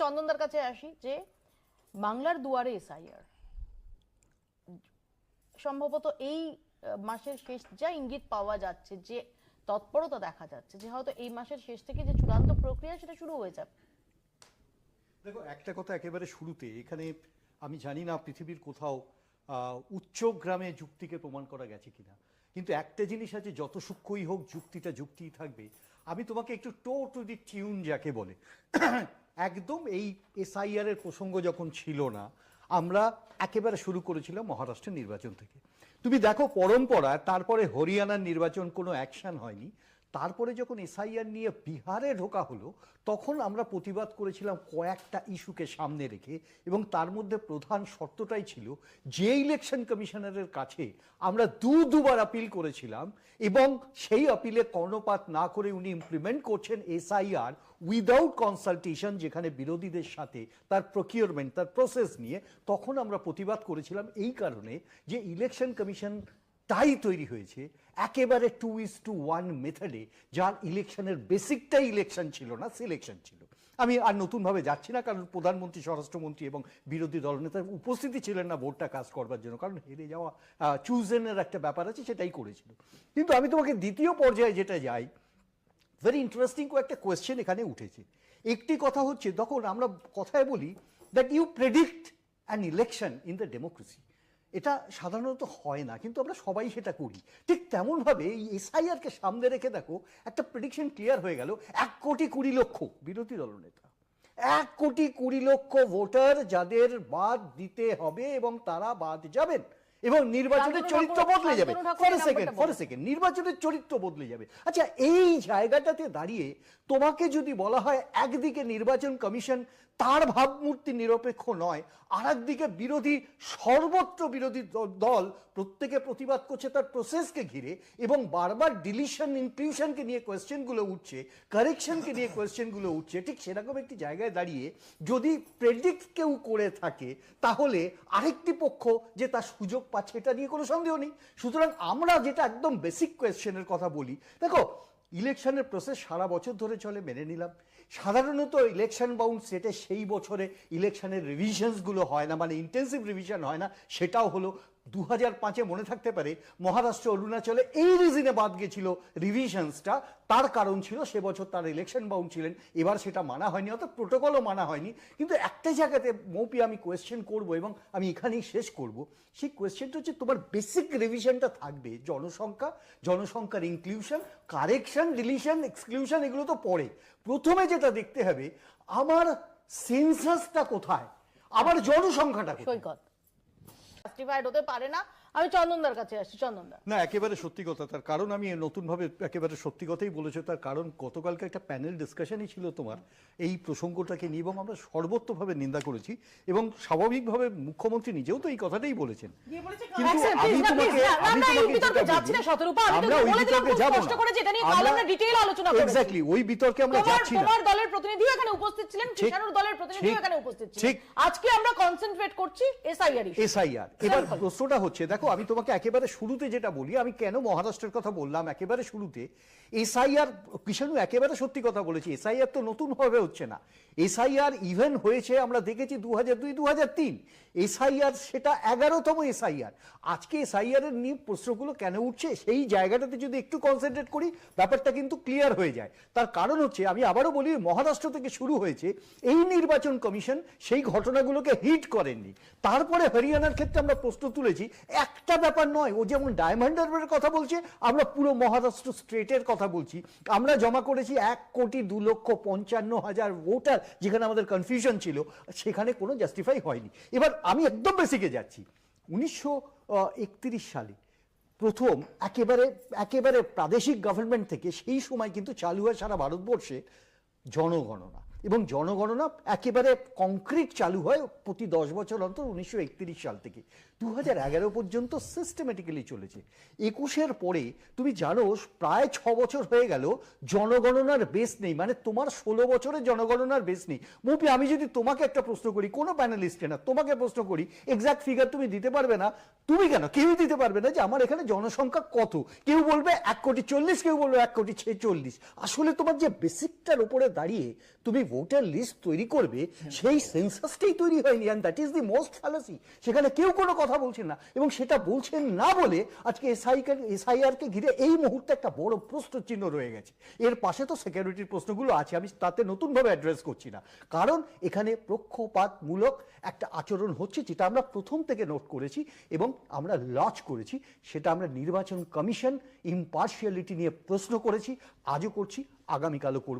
চন্দনদার কাছে আসি যে বাংলার দুয়ারে এসআইআর। সম্ভবত এই মাসের শেষ যা ইঙ্গিত পাওয়া যাচ্ছে যে তৎপরতা দেখা যাচ্ছে, যে হয়তো এই মাসের শেষ থেকে যে চূড়ান্ত প্রক্রিয়া সেটা শুরু হয়ে যাবে। দেখো, একটা কথা একেবারে শুরুতে, এখানে আমি জানি না পৃথিবীর কোথাও উচ্চ গ্রামে যুক্তিকে প্রমাণ করা গেছে কিনা। কিন্তু একটা জিনিস আছে, যত সূক্ষ্মই হোক যুক্তিটা যুক্তিই থাকবে। আমি তোমাকে একটু টো টু দি টিউন যাকে বলে একদম এই এসআইআর এর প্রসঙ্গ যখন ছিল না, আমরা একেবারে শুরু করেছিলাম মহারাষ্ট্রের নির্বাচন থেকে। তুমি দেখো পরম্পরা তারপরে হরিয়ানার নির্বাচন কোনো অ্যাকশন হয়নি। তারপরে যখন এসআইআর নিয়ে বিহারে ঢোকা হলো, তখন আমরা প্রতিবাদ করেছিলাম কয়েকটা ইস্যুকে সামনে রেখে এবং তার মধ্যে প্রধান শর্তটাই ছিল যে ইলেকশন কমিশনারের কাছে আমরা দু দুবার আপিল করেছিলাম এবং সেই আপিলে কর্ণপাত না করে উনি ইমপ্লিমেন্ট করছেন এসআইআর উইদাউট কনসালটেশন যেখানে বিরোধীদের সাথে তার প্রকিউরমেন্ট তার প্রসেস নিয়ে, তখন আমরা প্রতিবাদ করেছিলাম এই কারণে যে ইলেকশন কমিশন তাই তৈরি হয়েছে। একেবারে টু ইস টু ওয়ান মেথডে যার ইলেকশনের বেসিকটাই ইলেকশন ছিল না সিলেকশন ছিল। আমি আর নতুনভাবে যাচ্ছি না, কারণ প্রধানমন্ত্রী, স্বরাষ্ট্রমন্ত্রী এবং বিরোধী দলনেতার উপস্থিতি ছিলেন না ভোটটা কাজ করবার জন্য, কারণ হেরে যাওয়া চুজেনের একটা ব্যাপার আছে, সেটাই করেছিল। কিন্তু আমি তোমাকে দ্বিতীয় পর্যায়ে যেটা যাই ভেরি ইন্টারেস্টিং কয়েকটা কোয়েশ্চেন এখানে উঠেছে। একটি কথা হচ্ছে, তখন আমরা কথায় বলি that you predict an election in the democracy এটা সাধারণত হয় না কিন্তু আমরা সবাই সেটা করি। ঠিক তেমনভাবে এই এসআইআরকে সামনে রেখে দেখো একটা প্রেডিকশন ক্লিয়ার হয়ে গেল এক কোটি কুড়ি লক্ষ বিরোধী দলনেতা এক কোটি কুড়ি লক্ষ ভোটার যাদের বাদ দিতে হবে এবং তারা বাদ যাবেন এবং নির্বাচনের চরিত্র বদলে যাবে। For second for. সেকেন্ড নির্বাচনের চরিত্র বদলে যাবে। আচ্ছা এই জায়গাটাতে দাঁড়িয়ে তোমাকে যদি বলা হয় একদিকে নির্বাচন কমিশন তার ভাবমূর্তি নিরপেক্ষ নয়। আর একদিকে বিরোধী, সর্বত্র বিরোধী দল প্রত্যেকে প্রতিবাদ করছে তার প্রসেসকে ঘিরে এবং বারবার ডিলিশন ইনক্লুশনকে নিয়ে কোয়েশ্চেনগুলো উঠছে কারেকশনকে নিয়ে কোয়েশ্চেনগুলো উঠছে। ঠিক সেরকম একটি জায়গায় দাঁড়িয়ে যদি প্রেডিক্ট কেউ করে থাকে, তাহলে আরেকটি পক্ষ যে তার সুযোগ পাচ্ছে, এটা নিয়ে কোনো সন্দেহ নেই। সুতরাং আমরা যেটা একদম বেসিক কোয়েশ্চেনের কথা বলি, দেখো ইলেকশনের প্রসেস সারা বছর ধরে চলে, মেনে নিলাম। সাধারণত ইলেকশন বাউন্ড সেটে সেই বছরে ইলেকশনের রিভিশনসগুলো হয় না মানে ইন্টেন্সিভ রিভিশন হয় না, সেটাও হলো দু হাজার পাঁচে মনে থাকতে পারে মহারাষ্ট্র, অরুণাচলে এই রিজনে বাদ গেছিল রিভিশনসটা তার কারণ ছিল সে বছর তার ইলেকশন বাউন্ড ছিলেন। এবার সেটা মানা হয়নি, অর্থাৎ প্রোটোকলও মানা হয়নি। কিন্তু একটা জায়গাতে মৌপি আমি কোয়েশ্চেন করব এবং আমি এখানেই শেষ করব। সেই কোয়েশ্চেনটা হচ্ছে তোমার বেসিক রিভিশনটা থাকবে। জনসংখ্যা, জনসংখ্যার ইনক্লুশন কারেকশন ডিলিশন এক্সক্লুশন এগুলো তো পড়ে। প্রথমে যেটা দেখতে হবে, আমার সেন্সাসটা কোথায়? আমার জনসংখ্যাটা সৈকত। জাস্টিফাইড হতে পারে না। আমি চন্দনদার কাছে আসছি চন্দনদা না একেবারে সত্যি কথা তার কারণ আমি নতুনভাবে একেবারে সত্যি কথাই বলেছ তার কারণ গতকালকে একটা প্যানেল ডিসকাশনই ছিল তোমার এই প্রসঙ্গটাকে নিয়ে এবং আমরা সর্বত্রভাবে নিন্দা করেছি এবং স্বাভাবিকভাবে মুখ্যমন্ত্রী নিজেও তো এই কথাটাই বলেছেন। কিন্তু আমি তোমাকে আমি তোমাকে যাচ্ছি না, শতরূপা, আমি আমরা ওই বলে দিলাম বিতর্কে খুব যাব করে যে নিয়ে কাল আমরা detail আলোচনা করেছি। এক্স্যাক্টলি ওই বিতর্কে আমরা যাচ্ছি না। তোমার দলের প্রতিনিধিও এখানে উপস্থিত ছিলেন ঠিক, কৃষাণুর দলের প্রতিনিধিও ঠিক, এখানে উপস্থিত ছিলেন। আজকে আমরা কনসেন্ট্রেট করছি এসআইআর এসআইআর এবার প্রশ্নটা হচ্ছে দেখো আমি তোমাকে একেবারে শুরুতে যেটা বলি, আমি কেন মহারাষ্ট্রের কথা বললাম, একেবারে শুরুতে, এসআইআর, কিষাণু একেবারে সত্যি কথা বলেছি, এসআইআর তো নতুন ভাবে হচ্ছে না। এসআইআর ইভেন হয়েছে, আমরা দেখেছি দু হাজার দুই দু হাজার তিন, এসআইআর সেটা এগারোতম এসআইআর। আজকে এসআইআর এর নিয়ে প্রশ্নগুলো কেন উঠছে, সেই জায়গাটাতে যদি একটু কনসেন্ট্রেট করি, ব্যাপারটা কিন্তু ক্লিয়ার হয়ে যায়। তার কারণ হচ্ছে, আমি আবারও বলি, মহারাষ্ট্র থেকে শুরু হয়েছে, এই নির্বাচন কমিশন সেই ঘটনাগুলোকে হিট করেননি। তারপরে হরিয়ানার ক্ষেত্রে আমরা প্রশ্ন তুলেছি একটা ব্যাপার নয়, ও যেমন ডায়মন্ড হারবারের কথা বলছে, আমরা পুরো মহারাষ্ট্র স্টেটের কথা বলছি। আমরা জমা করেছি এক কোটি দু লক্ষ পঞ্চান্ন হাজার ভোটার যেখানে আমাদের কনফিউশন ছিল, সেখানে কোনো জাস্টিফাই হয়নি। এবার আমি একদম বেসিকে যাচ্ছি। উনিশশো একত্রিশ সালে প্রথম একেবারে একেবারে প্রাদেশিক গভর্নমেন্ট থেকে সেই সময় কিন্তু চালু হয় সারা ভারতবর্ষে জনগণনা। এবং জনগণনা একেবারে কংক্রিট চালু হয় প্রতি দশ বছর অন্তর উনিশশো একত্রিশ সাল থেকে। দু হাজার এগারো পর্যন্ত সিস্টেমেটিক্যালি চলেছে। একুশের পরে, তুমি জানো, প্রায় ছ বছর হয়ে গেল জনগণনার বেস নেই। মানে তোমার ষোলো বছরের জনগণনার বেস নেই। মুপি, আমি যদি তোমাকে একটা প্রশ্ন করি, কোনো প্যানেলিস্টে না, তোমাকে প্রশ্ন করি এক্সাক্ট ফিগার তুমি দিতে পারবে না? তুমি কেন? কেউই দিতে পারবে না যে আমার এখানে জনসংখ্যা কত? কেউ বলবে এক কোটি চল্লিশ, কেউ বলবে এক কোটি ছেচল্লিশ। আসলে তোমার যে বেসিকটার উপরে দাঁড়িয়ে তুমি ভোটার লিস্ট তৈরি করবে, সেই সেন্সাসটাই তৈরি হয়নি and that is the most fallacy সেখানে কেউ কোনো কথা বলছেন না, এবং সেটা বলছেন না বলে আজকে এসআই এসআইআর কে ঘিরে এই মুহূর্তে একটা বড় প্রশ্ন চিহ্ন রয়ে গেছে। এর পাশে তো সিকিউরিটির প্রশ্নগুলো আছে, আমি তাতে নতুনভাবে অ্যাড্রেস করছি না। কারণ এখানে পক্ষপাতমূলক একটা আচরণ হচ্ছে, যেটা আমরা প্রথম থেকে নোট করেছি এবং আমরা লজ করেছি, সেটা আমরা নির্বাচন কমিশন ইম্পার্শিয়ালিটি নিয়ে প্রশ্ন করেছি, আজও করছি, আগামীকালও করব।